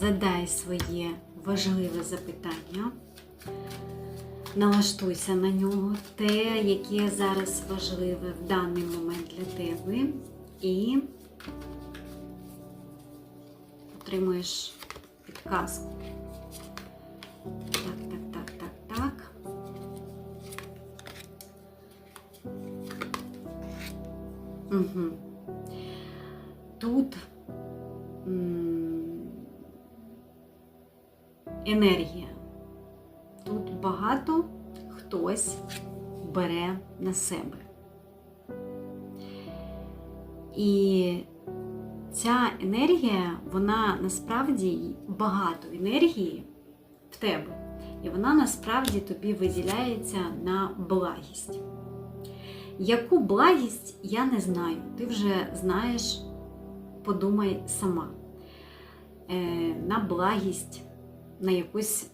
задай своє важливе запитання, налаштуйся на нього, те, яке зараз важливе в даний момент для тебе, і отримуєш підказку. Так, так, так, так, так. Угу. Тут енергія. Тут багато хтось бере на себе. І ця енергія, вона насправді багато енергії в тебе, і вона насправді тобі виділяється на благість. Яку благість я не знаю. Ти вже знаєш, подумай сама. Е, на благість, на якусь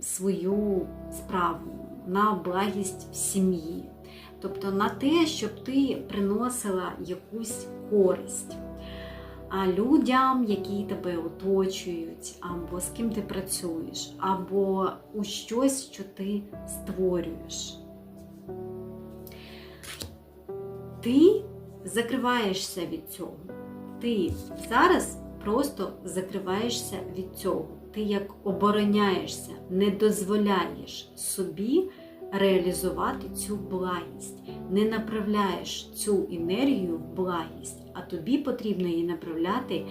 свою справу, на благість сім'ї. Тобто на те, щоб ти приносила якусь користь. А людям, які тебе оточують, або з ким ти працюєш, або у щось, що ти створюєш. Ти закриваєшся від цього. Ти зараз просто закриваєшся від цього. Ти як обороняєшся, не дозволяєш собі реалізувати цю благість, не направляєш цю енергію в благість, а тобі потрібно її направляти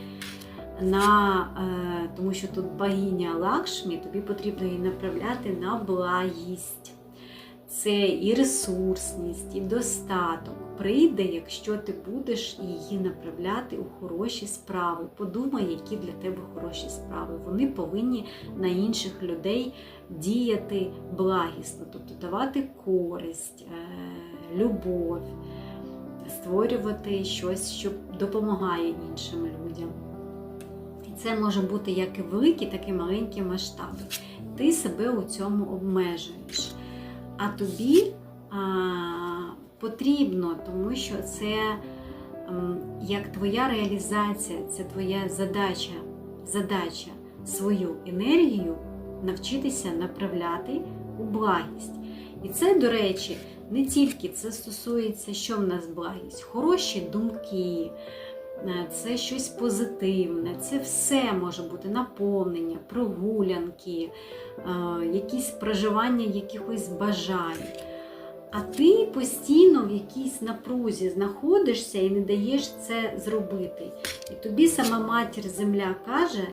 на, е, тому що тут богиня Лакшмі, тобі потрібно її направляти на благість. Це і ресурсність, і достаток прийде, якщо ти будеш її направляти у хороші справи. Подумай, які для тебе хороші справи. Вони повинні на інших людей діяти благісно, тобто давати користь, е, любов, створювати щось, що допомагає іншим людям. І це може бути як і великі, так і маленькі масштаби. Ти себе у цьому обмежуєш. А тобі а, потрібно, тому що це як твоя реалізація, це твоя задача, задача свою енергію навчитися направляти у благість. І це, до речі, не тільки це стосується, що в нас благість, хороші думки, це щось позитивне, це все може бути наповнення, прогулянки, е, якісь проживання якихось бажань. А ти постійно в якійсь напрузі знаходишся і не даєш це зробити. І тобі сама матір земля каже,